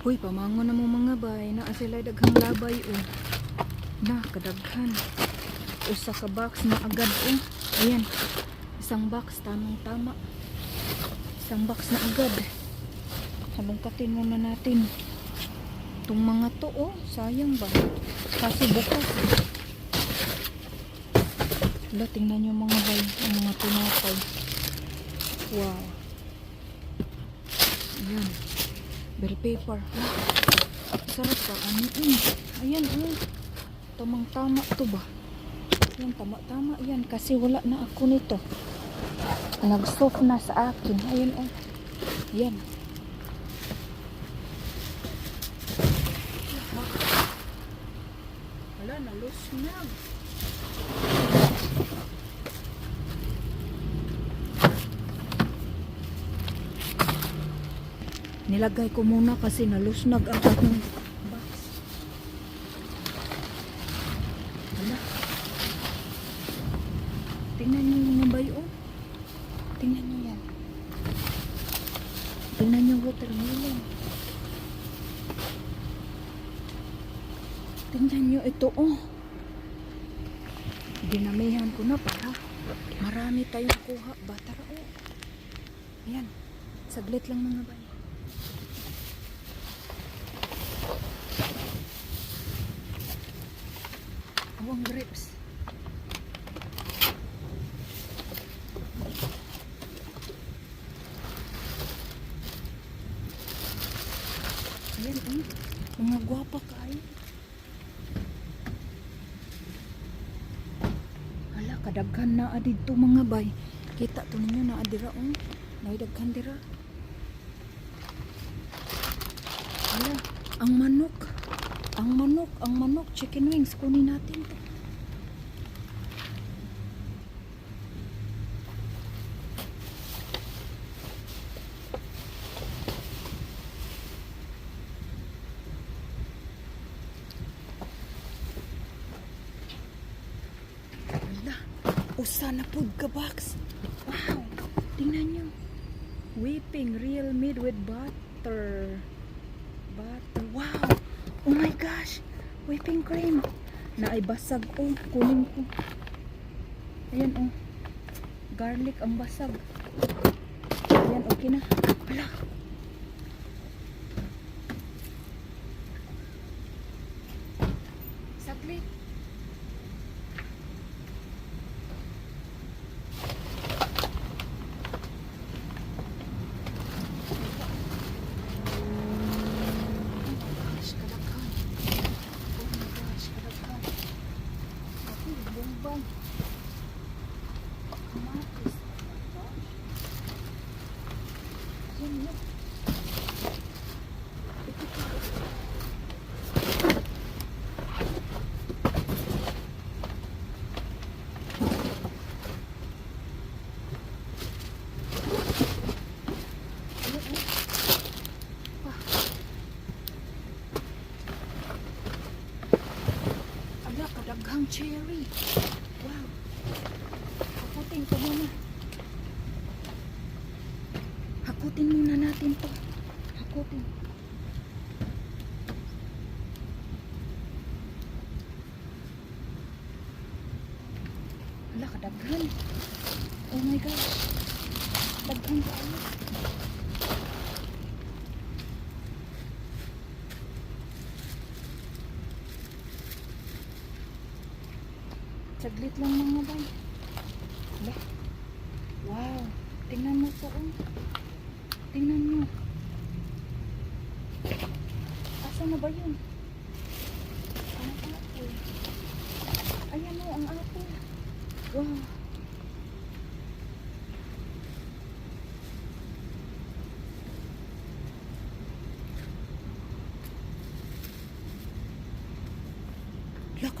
Uy, pamango na mo mga bay. Naa sila daghang labay o. Na, kadaghan. Usa ka box na agad o. Ayan. Isang box, tamang tama. Isang box na agad. Halongkatin muna natin. Itong mga to oh, sayang ba? Kasi bukas. Wala, tingnan nyo mga bay. Ang mga tinapay. Wow. Ayan. Bell paper. Ah, sarap pa. Ano yun? Ayan, oh. Tamang tama to ba? Ayan, tama-tama yan. Kasi wala na ako nito. Nag-soft na sa akin. Ayan, oh. Ayan. Wala, nalus na. Nilagay ko muna kasi nalusnag ang aking box. Wala. Tingnan niyo yung bayo. Tingnan niyo yan. Tingnan niyo watermelon. Tingnan niyo ito oh. Dinamihan ko na para marami tayong kuha. Batara oh. Ayan. Saglit lang mga bayo. Awang grapes. Ayan, oh. Mga gwapa kayo. Hala, kadaghan na adid to mga bay. Kita to ninyo na adira, oh. Naidaghan dira. Hala, ang manok. Ang manok, ang manok, chicken wings, kunin natin to. Usa na food ka box. Wow. Tingnan nyo. Whipping real meat with butter. Butter. Wow. Oh my gosh. Whipping cream. Naibasag ko. Kunin ko. Ayan oh. Garlic ang basag. Ayan, okay na. Wala. Saglit. gosh, kadaghan. Oh my gosh, kadaghan. Ako, bumbang. Kamatis. Oh my gosh. Yan yun. Ito pa. Ano, oh? Ala, kadaghang cherry. Wow. Hakutin ko muna. Hakutin muna natin to. Hakutin. Ala, kadaghan. Oh my gosh. Daghan kayo. Saglit lang mga bay. Ala. Wow. Tingnan mo to. Oh. Tingnan mo. Asa na ba yun? Ang apple. Ayan o, ang apple. Wow.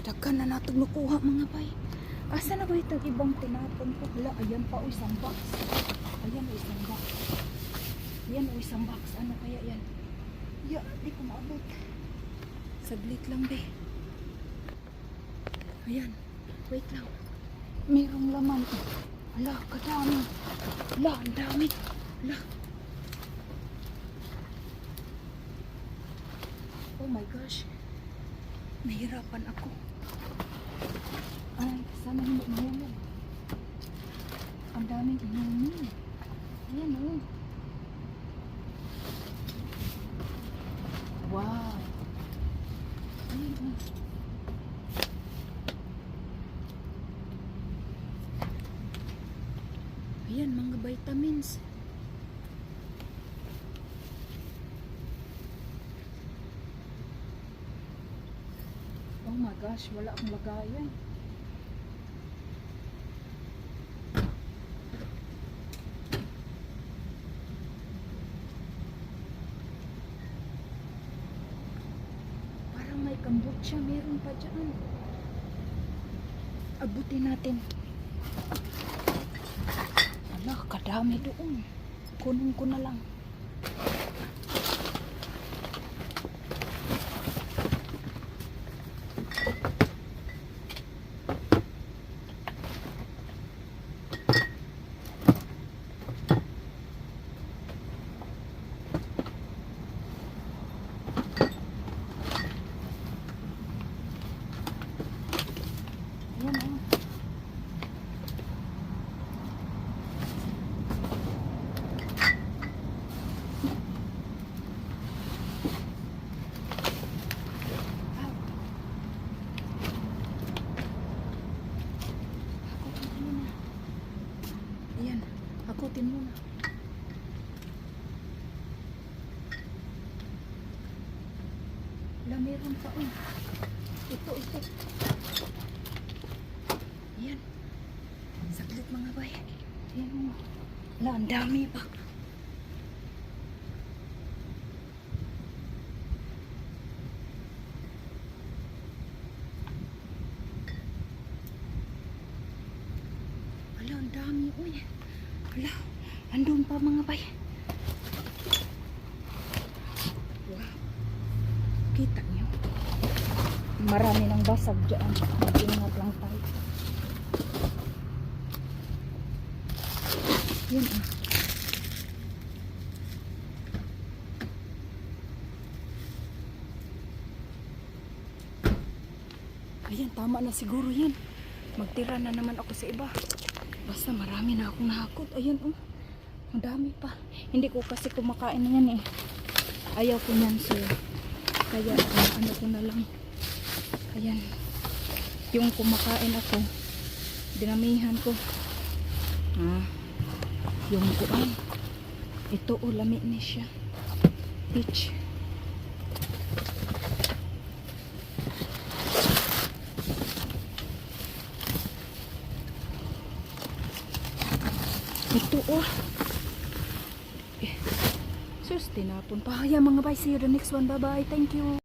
Hala, kadaghan na natong nakuha mga bay. Asa na ba itong ibang tinapon ko? Hala, ayan pa o isang box. Ayan o isang box. Ayan o isang box. Ano kaya yan? Ya, di ko maabot. Saglit lang be. Ayan. Wait lang. Mayroong laman. Hala, kadami. Hala, ang dami. Hala. Oh my gosh. Nahirapan ako. Ay, sana hindi mahulog. Ang daming inumin. Ayan oh. Wow. Ayan oh. Ayan, mga vitamins. Oh my gosh, wala akong lagayan. Parang may kombucha, meron pa dyan. Abutin natin. Ala, kadami doon. Kunin ko na lang. Ayan oh. Ow. Hakutin muna. Ayan, hakutin muna. Wala, pa oh. Ito, ito. Ayan. Saglit mga bay. Ayan mo. Wala, ang dami pa. Wala, ang dami. Uy. Wala, andun pa mga bay. Wow. Kita niyo. Marami ng basag dyan. Mag-ingat lang tayo. Yan ah. Ayan, tama na siguro yan. Magtira na naman ako sa iba. Basta marami na akong nahakot. Ayan oh. Ang dami pa. Hindi ko kasi kumakain na yan eh. Ayaw ko niyan so kaya ano, ano ko na lang. Ayan. Yung kumakain ako, dinamihan ko. Ah, yung kuan. Ito o, lami ni siya. Peach. Ito oh. Eh, sus, tinapon pa. Kaya mga bye, see you the next one. Bye-bye. Thank you.